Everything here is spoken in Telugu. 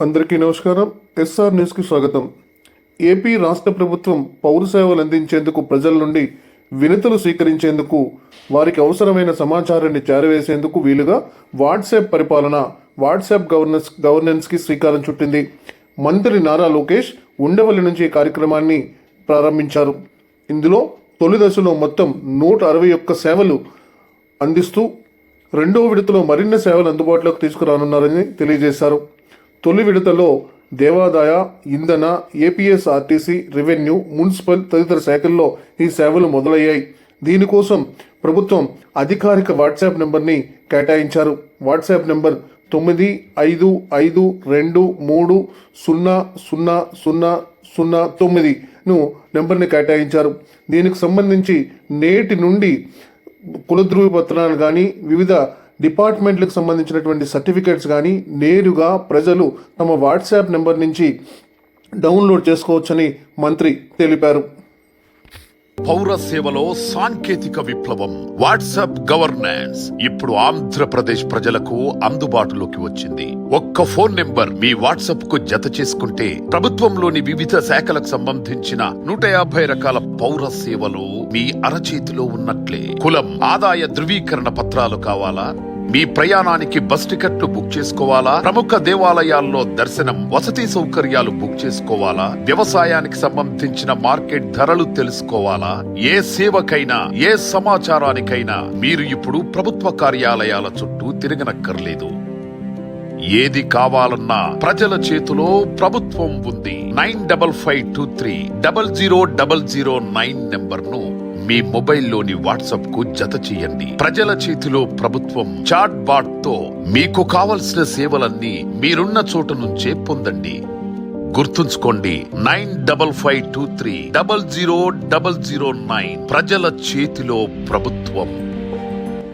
అందరికీ నమస్కారం. ఎస్ఆర్ న్యూస్కి స్వాగతం. ఏపీ రాష్ట్ర ప్రభుత్వం పౌర సేవలు అందించేందుకు ప్రజల నుండి వినతులు స్వీకరించేందుకు వారికి అవసరమైన సమాచారాన్ని చేరవేసేందుకు వీలుగా వాట్సాప్ పరిపాలన వాట్సాప్ గవర్నెన్స్ గవర్నెన్స్కి శ్రీకారం చుట్టింది. మంత్రి నారా లోకేష్ ఉండవల్లి నుంచి ఈ కార్యక్రమాన్ని ప్రారంభించారు. ఇందులో తొలి దశలో మొత్తం నూట అరవై ఒక్క సేవలు అందిస్తూ రెండో విడతలో మరిన్ని సేవలు అందుబాటులోకి తీసుకురానున్నారని తెలియజేశారు. తొలి విడతలో దేవాదాయ ఇంధన ఏపీఎస్ ఆర్టీసీ రెవెన్యూ మున్సిపల్ తదితర శాఖల్లో ఈ సేవలు మొదలయ్యాయి. దీనికోసం ప్రభుత్వం అధికారిక వాట్సాప్ నెంబర్ని కేటాయించారు. వాట్సాప్ నెంబర్ తొమ్మిది ఐదు ఐదు రెండు మూడు సున్నా సున్నా సున్నా సున్నా తొమ్మిదిను నెంబర్ని కేటాయించారు. దీనికి సంబంధించి నేటి నుండి కులధృవి పత్రాలు కానీ వివిధ డిపార్ట్మెంట్లకు సంబంధించినటువంటి సర్టిఫికేట్స్ కానీ నేరుగా ప్రజలు తమ వాట్సాప్ నెంబర్ నుంచి డౌన్లోడ్ చేసుకోవచ్చని మంత్రి తెలిపారు. పౌర సేవలో సాంకేతిక విప్లవం వాట్సాప్ గవర్నెన్స్ ఇప్పుడు ఆంధ్రప్రదేశ్ ప్రజలకు అందుబాటులోకి వచ్చింది. ఒక్క ఫోన్ నెంబర్ మీ వాట్సాప్కు జత చేసుకుంటే ప్రభుత్వంలోని వివిధ శాఖలకు సంబంధించిన నూట యాభై రకాల పౌర సేవలు మీ అరచేతిలో ఉన్నట్లే. కులం ఆదాయ ధృవీకరణ పత్రాలు కావాలా? మీ ప్రయాణానికి బస్ టికెట్లు బుక్ చేసుకోవాలా? ప్రముఖ దేవాలయాల్లో దర్శనం వసతి సౌకర్యాలు బుక్ చేసుకోవాలా? వ్యవసాయానికి సంబంధించిన మార్కెట్ ధరలు తెలుసుకోవాలా? ఏ సేవకైనా ఏ సమాచారానికైనా మీరు ఇప్పుడు ప్రభుత్వ కార్యాలయాల చుట్టూ తిరగనక్కర్లేదు. ఏది కావాలన్నా ప్రజల చేతిలో ప్రభుత్వం ఉంది. Nine double five two three double zero double zero nine నెంబర్ను మీ మొబైల్లోని వాట్సాప్కు జత చేయండి. ప్రజల చేతిలో ప్రభుత్వం చాట్ బాట్తో మీకు కావలసిన సేవలన్నీ మీరున్న చోట నుంచే పొందండి. గుర్తుంచుకోండి nine double five two three double zero double zero nine ప్రజల చేతిలో ప్రభుత్వం.